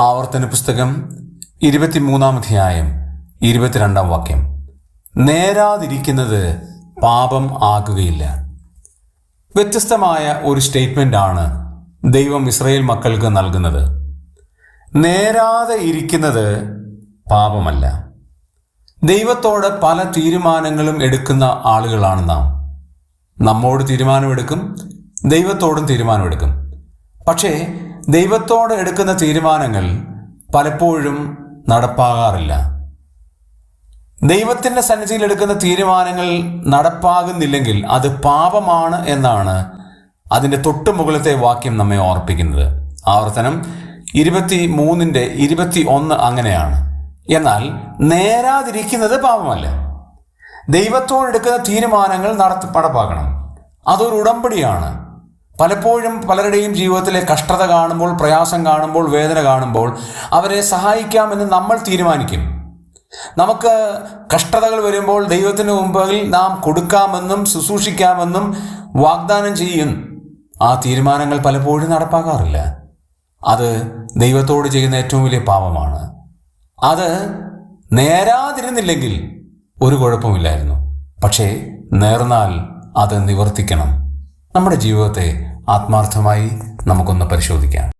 ആവർത്തന പുസ്തകം ഇരുപത്തിമൂന്നാം അധ്യായം ഇരുപത്തിരണ്ടാം വാക്യം. നേരാതിരിക്കുന്നത് പാപം ആകുകയില്ല. വ്യത്യസ്തമായ ഒരു സ്റ്റേറ്റ്മെന്റ് ആണ് ദൈവം ഇസ്രയേൽ മക്കൾക്ക് നൽകുന്നത്. നേരാതെ ഇരിക്കുന്നത് പാപമല്ല. ദൈവത്തോട് പല തീരുമാനങ്ങളും എടുക്കുന്ന ആളുകളാണ് നാം. നമ്മോട് തീരുമാനമെടുക്കും ദൈവത്തോടും തീരുമാനമെടുക്കും. പക്ഷേ ദൈവത്തോട് എടുക്കുന്ന തീരുമാനങ്ങൾ പലപ്പോഴും നടപ്പാകാറില്ല. ദൈവത്തിന്റെ സന്നിധിയിൽ എടുക്കുന്ന തീരുമാനങ്ങൾ നടപ്പാകുന്നില്ലെങ്കിൽ അത് പാപമാണ് എന്നാണ് അതിന്റെ തൊട്ടു മുകളിലത്തെ വാക്യം നമ്മെ ഓർപ്പിക്കുന്നത്. ആവർത്തനം ഇരുപത്തി മൂന്നിന്റെ ഇരുപത്തി ഒന്ന് അങ്ങനെയാണ്. എന്നാൽ നേരാതിരിക്കുന്നത് പാപമല്ല. ദൈവത്തോടെടുക്കുന്ന തീരുമാനങ്ങൾ നടത്തി നടപ്പാക്കണം. അതൊരു ഉടമ്പടിയാണ്. പലപ്പോഴും പലരുടെയും ജീവിതത്തിലെ കഷ്ടത കാണുമ്പോൾ പ്രയാസം കാണുമ്പോൾ വേദന കാണുമ്പോൾ അവരെ സഹായിക്കാമെന്ന് നമ്മൾ തീരുമാനിക്കും. നമുക്ക് കഷ്ടതകൾ വരുമ്പോൾ ദൈവത്തിന് മുമ്പിൽ നാം കൊടുക്കാമെന്നും ശുശ്രൂഷിക്കാമെന്നും വാഗ്ദാനം ചെയ്യും. ആ തീരുമാനങ്ങൾ പലപ്പോഴും നടപ്പാക്കാറില്ല അത് ദൈവത്തോട് ചെയ്യുന്ന ഏറ്റവും വലിയ പാപമാണ്. അത് നേരാതിരുന്നില്ലെങ്കിൽ ഒരു കുഴപ്പമില്ലായിരുന്നു. പക്ഷേ നേർന്നാൽ അത് നിവർത്തിക്കണം. നമ്മുടെ ജീവിതത്തെ ആത്മാർത്ഥമായി നമുക്കൊന്ന് പരിശോധിക്കാം.